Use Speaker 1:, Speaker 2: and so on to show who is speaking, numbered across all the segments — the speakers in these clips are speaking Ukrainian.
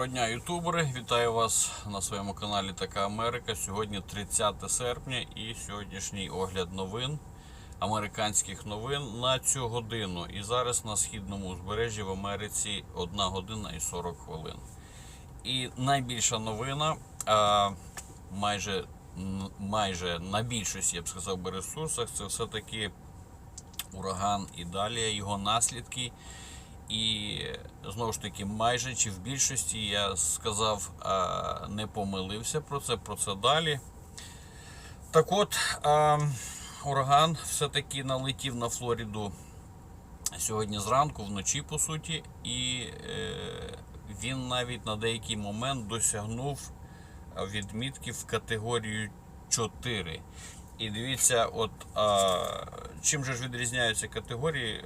Speaker 1: Доброго дня, ютубери! Вітаю вас на своєму каналі Така Америка. Сьогодні 30 серпня і сьогоднішній огляд новин, американських новин на цю годину. І зараз на східному узбережжі в Америці 1 година і 40 хвилин. І найбільша новина, майже, майже на більшості, я б сказав, би ресурсах, це все-таки ураган Ідалія, його наслідки. І знову ж таки, майже чи в більшості я сказав, не помилився про це, про це далі. Так от, ураган все-таки налетів на Флориду сьогодні зранку, вночі, по суті, і е, він навіть на деякий момент досягнув відмітки в категорію 4. І дивіться, от чим же ж відрізняються категорії е,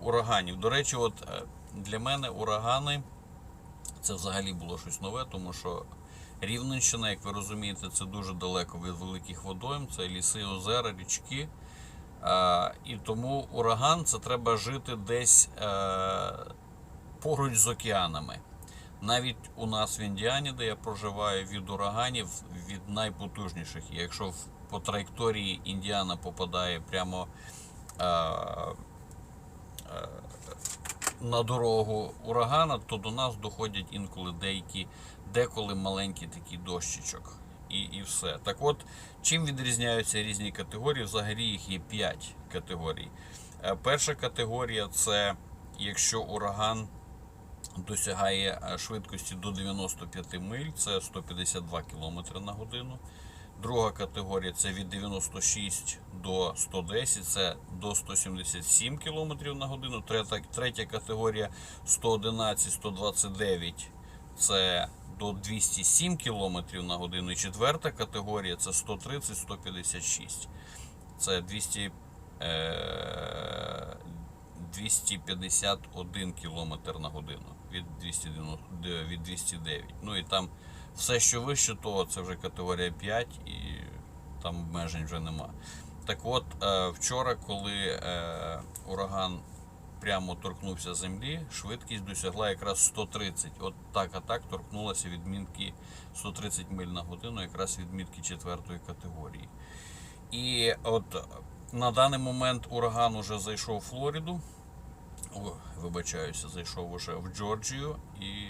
Speaker 1: ураганів. До речі, от е, для мене урагани це взагалі було щось нове, тому що Рівненщина, як ви розумієте, це дуже далеко від великих водойм, це ліси, озера, річки. І тому ураган це треба жити десь е, поруч з океанами. Навіть у нас в Індіані, де я проживаю, від ураганів від найпотужніших. Якщо по траєкторії Індіана попадає прямо е, на дорогу урагана, то до нас доходять інколи деякі, деколи маленький такий дощичок. І, і все. Так от, чим відрізняються різні категорії? Взагалі їх є 5 категорій. Е, Перша категорія це якщо ураган досягає е, швидкості до 95 миль, це 152 км на годину. Друга категорія це від 96 до 110, це до 177 км на годину. Третя, третя категорія 111-129, це до 207 км на годину. І четверта категорія це 130-156. Це 200, е, 251 км на годину від 290, від 209. Ну і там все, що вище, то це вже категорія 5 і там обмежень вже нема. Так от, е, вчора, коли е, ураган прямо торкнувся землі, швидкість досягла якраз 130. От так а так торкнулася відмінки 130 миль на годину, якраз відмітки четвертої категорії. І от на даний момент ураган уже зайшов у Флориду. Вибачаюся, зайшов уже в Джорджію і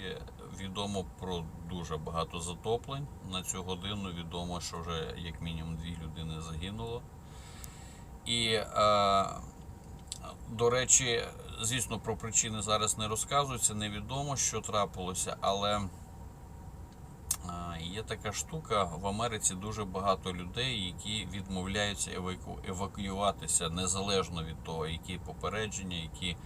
Speaker 1: відомо про дуже багато затоплень. На цю годину відомо, що вже як мінімум дві людини загинуло. І, е, до речі, звісно, про причини зараз не розказується, невідомо, що трапилося, але Є така штука в Америці дуже багато людей, які відмовляються еваку... евакуюватися незалежно від того, які попередження, які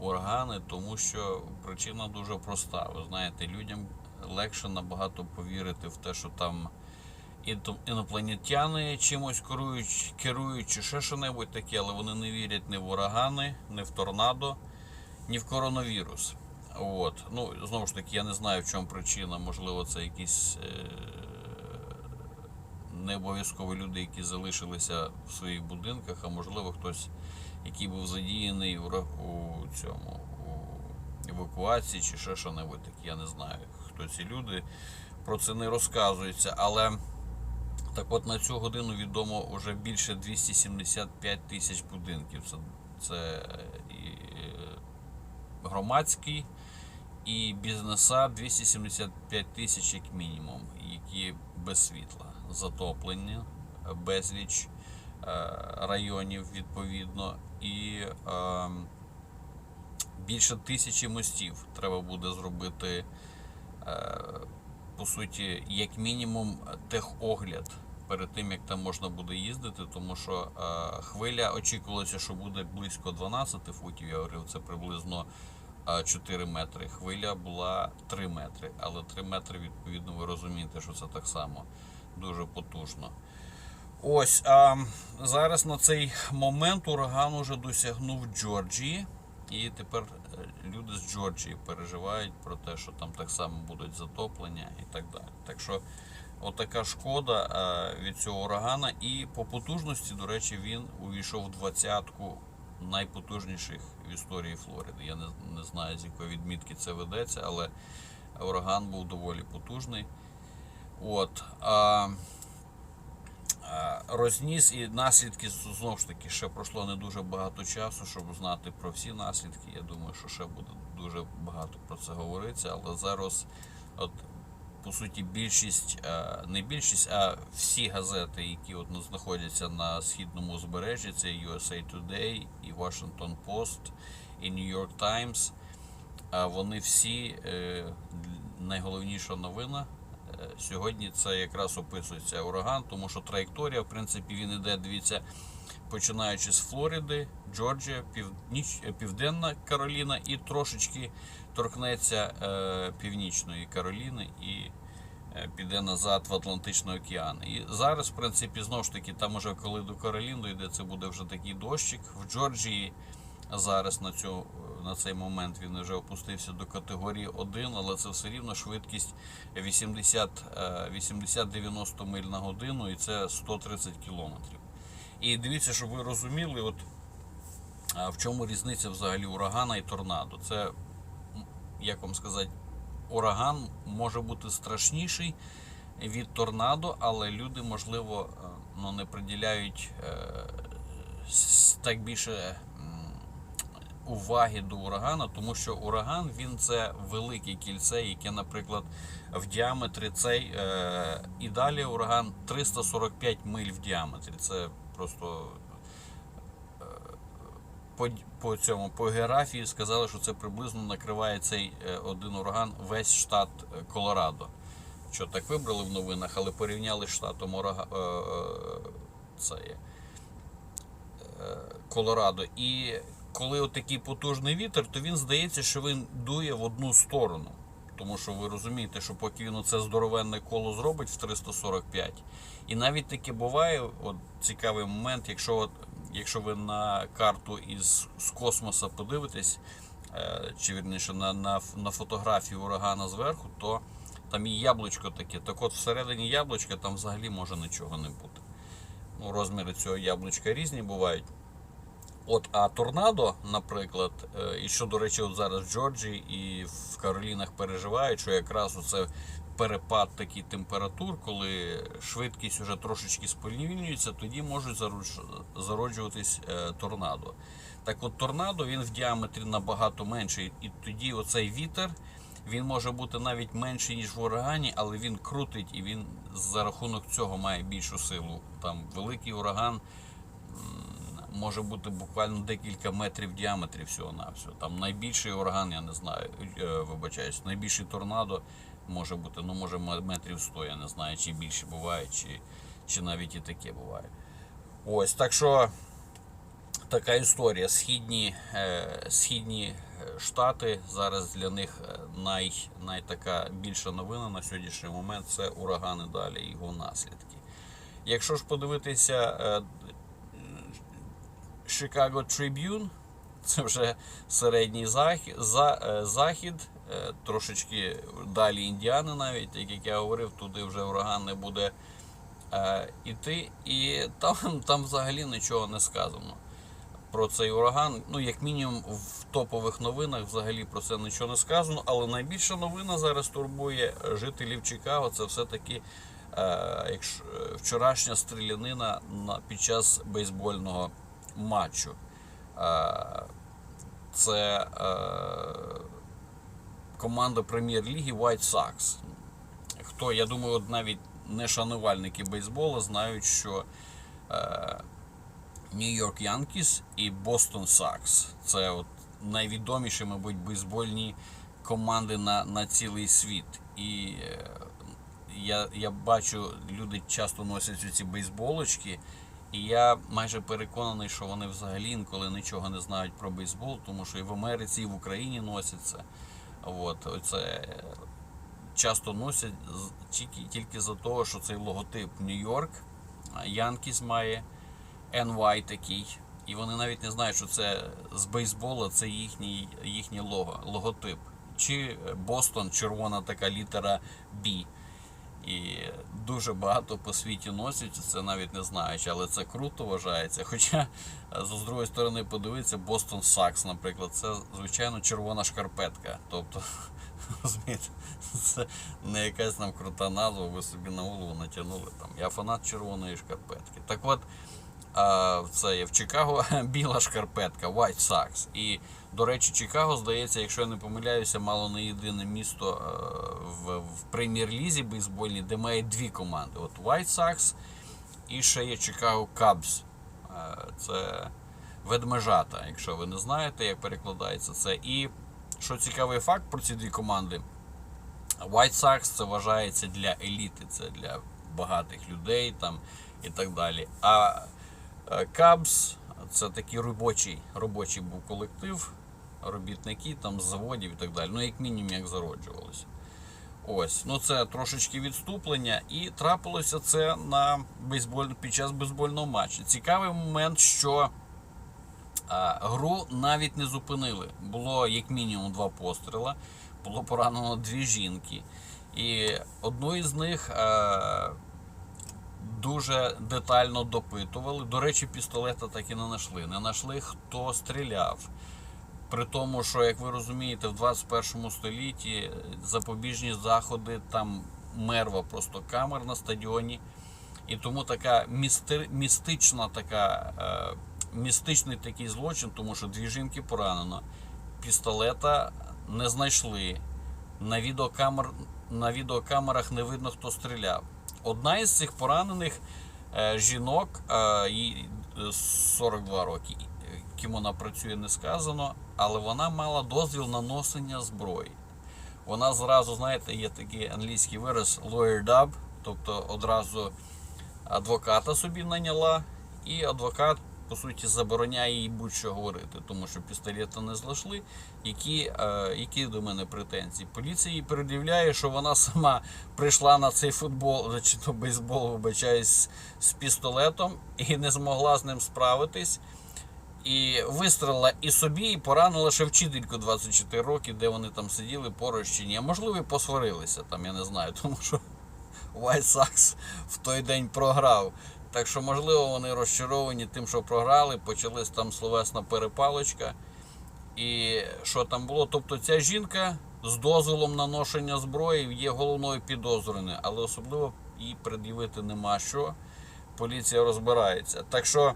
Speaker 1: органи, тому що причина дуже проста. Ви знаєте, людям легше набагато повірити в те, що там інопланетяни чимось керують, керують чи ще що-небудь таке, але вони не вірять ні в урагани, ні в торнадо, ні в коронавірус. От. Ну, знову ж таки, я не знаю, в чому причина. Можливо, це якісь е- не обов'язково люди, які залишилися в своїх будинках, а можливо хтось, який був задіяний у, у цьому у евакуації чи ще що-небудь таке. Я не знаю, хто ці люди. Про це не розказується. Але так от на цю годину відомо вже більше 275 тисяч будинків. Це, це і е, громадський і бізнеса 275 тисяч як мінімум, які без світла, затоплення, безліч районів відповідно, і е, більше тисячі мостів треба буде зробити. е, По суті, як мінімум, техогляд перед тим, як там можна буде їздити, тому що е, хвиля очікувалося, що буде близько 12 футів. Я говорив, це приблизно 4 метри. Хвиля була 3 метри, але 3 метри, відповідно, ви розумієте, що це так само дуже потужно. Ось а, зараз на цей момент ураган уже досягнув Джорджії, і тепер е, люди з Джорджії переживають про те, що там так само будуть затоплення і так далі. Так що отака шкода е, від цього урагана. І по потужності, до речі, він увійшов в двадцятку найпотужніших в історії Флориди. Я не, не знаю, з якої відмітки це ведеться, але Ураган був доволі потужний. От. А, розніс і наслідки знову ж таки ще пройшло не дуже багато часу, щоб знати про всі наслідки. Я думаю, що ще буде дуже багато про це говоритися, але зараз, от, по суті, більшість, е, не більшість, а всі газети, які от знаходяться на східному узбережжі, це USA Today, і Washington Post, і New York Times. Вони всі е, найголовніша новина. Сьогодні це якраз описується ураган, тому що траєкторія, в принципі, він іде, дивіться, починаючи з Флориди, Джорджія, Північ, Південна Кароліна і трошечки торкнеться е, Північної Кароліни і е, піде назад в Атлантичний океан. І зараз, в принципі, знову ж таки, там уже коли до Каролін дійде, це буде вже такий дощик. В Джорджії зараз на, цю, на цей момент він вже опустився до категорії 1, але це все рівно швидкість 80, е, 80-90 миль на годину і це 130 кілометрів. І дивіться, щоб ви розуміли, от в чому різниця взагалі урагана і торнадо. Це, як вам сказати, ураган може бути страшніший від торнадо, але люди, можливо, е, ну, не приділяють е, так більше уваги до урагана, тому що ураган він це велике кільце, яке, наприклад, в діаметрі цей е, і далі ураган 345 миль в діаметрі. Це просто е, по, по цьому по географії сказали, що це приблизно накриває цей е, один ураган весь штат е, Колорадо. Що так вибрали в новинах, але порівняли з штатом урага, е, е, це е, Колорадо. І коли от такий потужний вітер, то він здається, що він дує в одну сторону. Тому що ви розумієте, що поки він оце здоровенне коло зробить в 345. І навіть таке буває, от цікавий момент, якщо, от, якщо ви на карту із з космоса подивитесь, е, чи вірніше на, на, на фотографію урагана зверху, то там є яблучко таке. Так от всередині яблучка там взагалі може нічого не бути. Ну, розміри цього яблучка різні бувають. От, а торнадо, наприклад, е, і що, до речі, от зараз в Джорджії і в Каролінах переживають, що якраз оце перепад такий температур, коли швидкість вже трошечки сповільнюється, тоді можуть зароджуватись е, торнадо. Так от торнадо він в діаметрі набагато менший, і тоді оцей вітер він може бути навіть менший, ніж в урагані, але він крутить і він за рахунок цього має більшу силу. Там великий ураган може бути буквально декілька метрів діаметрі всього на всього. Там найбільший ураган, я не знаю, е, вибачаюсь, найбільший торнадо може бути, ну може метрів 100, я не знаю, чи більше буває, чи, чи навіть і таке буває. Ось, так що така історія. Східні, е, східні е, штати зараз для них е, най, най більша новина на сьогоднішній момент це урагани далі і його наслідки. Якщо ж подивитися Chicago Tribune, це вже середній захід, за, е, захід е, трошечки далі Індіани навіть, як я говорив, туди вже ураган не буде е, іти. І там, там взагалі нічого не сказано про цей ураган. Ну, як мінімум, в топових новинах взагалі про це нічого не сказано. Але найбільша новина зараз турбує жителів Чикаго. Це все-таки е, якщо, е, вчорашня стрілянина на, під час бейсбольного матчу. Е, це е, команда прем'єр-ліги White Sox. Хто, я думаю, от навіть не шанувальники бейсболу знають, що е, Нью-Йорк Янкіс і Бостон Сакс. Це от найвідоміші, мабуть, бейсбольні команди на, на цілий світ. І я, я бачу, люди часто носять ці бейсболочки. І я майже переконаний, що вони взагалі інколи нічого не знають про бейсбол, тому що і в Америці, і в Україні носять це. От, оце часто носять тільки, тільки за того, що цей логотип Нью-Йорк, Янкіс має NY такий. І вони навіть не знають, що це з бейсбола це їхній, їхнє лого, логотип. Чи Бостон, червона така літера B. І дуже багато по світі носять, це навіть не знаючи, але це круто вважається. Хоча, з другої сторони, подивитися, Boston Сакс, наприклад, це звичайно червона шкарпетка. Тобто, розумієте, це не якась там крута назва, ви собі на голову натягнули. Там. Я фанат червоної шкарпетки. Так от, це є в Чикаго біла шкарпетка, White Sox. І, до речі, Чикаго, здається, якщо я не помиляюся, мало не єдине місто е, в, в прем'єр-лізі бейсбольній, де має дві команди. От White Sox і ще є Chicago Cubs. Е, Це ведмежата, якщо ви не знаєте, як перекладається це. І що цікавий факт про ці дві команди. White Sox це вважається для еліти, це для багатих людей там і так далі. А е, Cubs це такий робочий, робочий був колектив, робітники там з заводів і так далі. Ну, як мінімум, як зароджувалися. Ось, ну це трошечки відступлення, і трапилося це на бейсболь, під час бейсбольного матчу. Цікавий момент, що а, гру навіть не зупинили. Було як мінімум два постріла, було поранено дві жінки. І одну із них е, дуже детально допитували. До речі, пістолета так і не знайшли. Не знайшли, хто стріляв. При тому, що, як ви розумієте, в 21 столітті запобіжні заходи, там мерва просто камер на стадіоні. І тому така місти, містична така, е, містичний такий злочин, тому що дві жінки поранено, пістолета не знайшли. На, відеокамер, на відеокамерах не видно, хто стріляв. Одна із цих поранених е, жінок, е, їй е, 42 роки, ким вона працює, не сказано, але вона мала дозвіл на носення зброї. Вона зразу, знаєте, є такий англійський вираз lawyer dub, тобто одразу адвоката собі наняла, і адвокат, по суті, забороняє їй будь-що говорити, тому що пістолета не знайшли. Які, е, які до мене претензії? Поліція їй передивляє, що вона сама прийшла на цей футбол чи то бейсбол, вибачаюсь, з пістолетом і не змогла з ним справитись. І вистрелила і собі, і поранила ще вчительку 24 роки, де вони там сиділи поруч чи ні. Можливо, і посварилися там, я не знаю, тому що White Sox в той день програв. Так що, можливо, вони розчаровані тим, що програли, почалась там словесна перепалочка. І що там було? Тобто ця жінка з дозволом на ношення зброї є головною підозрюваною, але особливо їй пред'явити нема що. Поліція розбирається. Так що.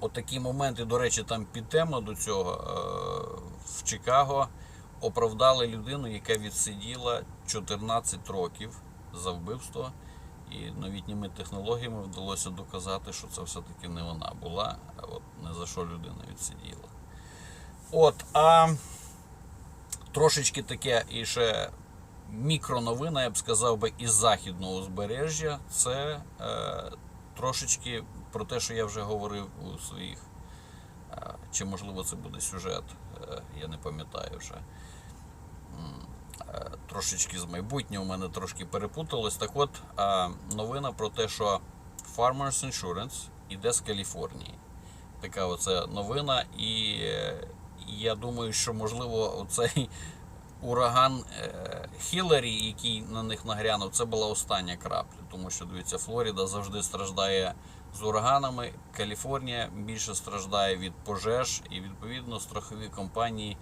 Speaker 1: Отакі моменти, до речі, там під тему до цього е, в Чикаго оправдали людину, яка відсиділа 14 років за вбивство. І новітніми технологіями вдалося доказати, що це все-таки не вона була, а от не за що людина відсиділа. От, а трошечки таке і ще мікроновина, я б сказав би, із західного узбережжя. Це е, трошечки про те, що я вже говорив у своїх. е, Чи можливо це буде сюжет, е, я не пам'ятаю вже. Трошечки з майбутнього у мене трошки перепуталось. Так от новина про те, що Farmers Insurance іде з Каліфорнії. Така оце новина, і е, я думаю, що можливо оцей ураган е, Хіларі, який на них нагрянув, це була остання крапля. Тому що дивіться, Флоріда завжди страждає з ураганами. Каліфорнія більше страждає від пожеж, і відповідно страхові компанії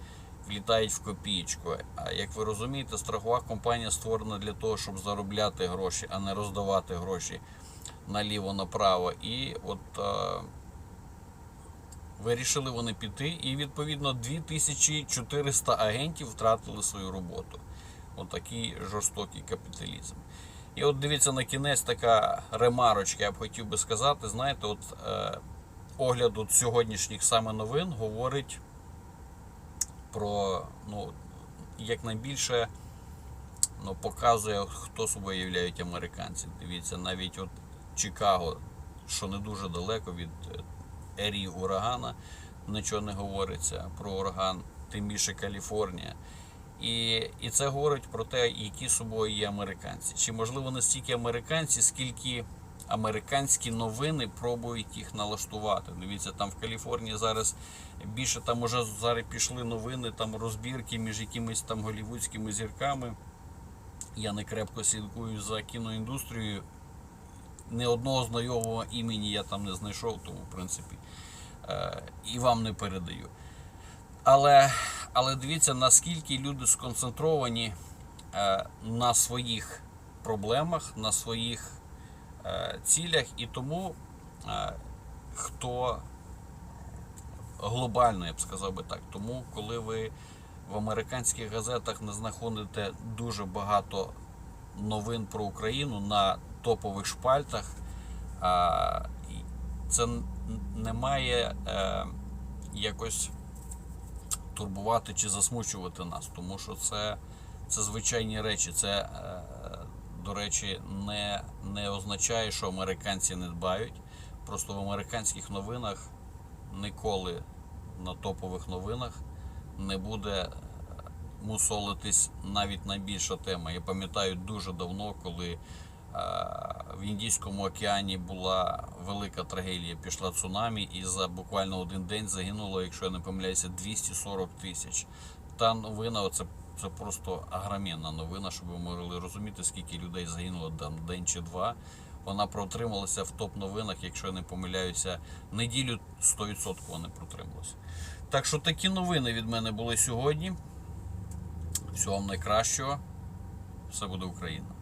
Speaker 1: влітають в копієчку. А як ви розумієте, страхова компанія створена для того, щоб заробляти гроші, а не роздавати гроші наліво-направо. І от е, вирішили вони піти, і відповідно 2400 агентів втратили свою роботу. Отакий жорстокий капіталізм. І от дивіться на кінець така ремарочка, я б хотів би сказати. Знаєте, от е, огляд сьогоднішніх саме новин говорить про ну, якнайбільше ну, показує, хто собою являють американці. Дивіться, навіть от Чикаго, що не дуже далеко від е, ерії урагана, нічого не говориться про ураган, тим більше Каліфорнія. І, і це говорить про те, які собою є американці. Чи можливо не стільки американці, скільки американські новини пробують їх налаштувати. Дивіться, там в Каліфорнії зараз більше там уже зараз пішли новини, там розбірки між якимись там голівудськими зірками. я не крепко слідкую за кіноіндустрією. Ні одного знайомого імені я там не знайшов, тому в принципі е, і вам не передаю. Але, але дивіться, наскільки люди сконцентровані е, на своїх проблемах, на своїх цілях, і тому е, хто глобально, я б сказав би так. Тому, коли ви в американських газетах не знаходите дуже багато новин про Україну на топових шпальтах, це не має е, якось турбувати чи засмучувати нас, тому що це, це звичайні речі. Це, е, до речі, не, не означає, що американці не дбають. Просто в американських новинах ніколи на топових новинах не буде е, мусолитись навіть найбільша тема. Я пам'ятаю дуже давно, коли е, в Індійському океані була велика трагедія, пішла цунамі, і за буквально один день загинуло, якщо я не помиляюся, 240 тисяч. Та новина, це, це просто агромінна новина, щоб ви могли розуміти, скільки людей загинуло там день чи два. Вона протрималася в топ-новинах, якщо я не помиляюся, неділю 100% вони протрималися. Так що такі новини від мене були сьогодні. Всього вам найкращого. Все буде Україна.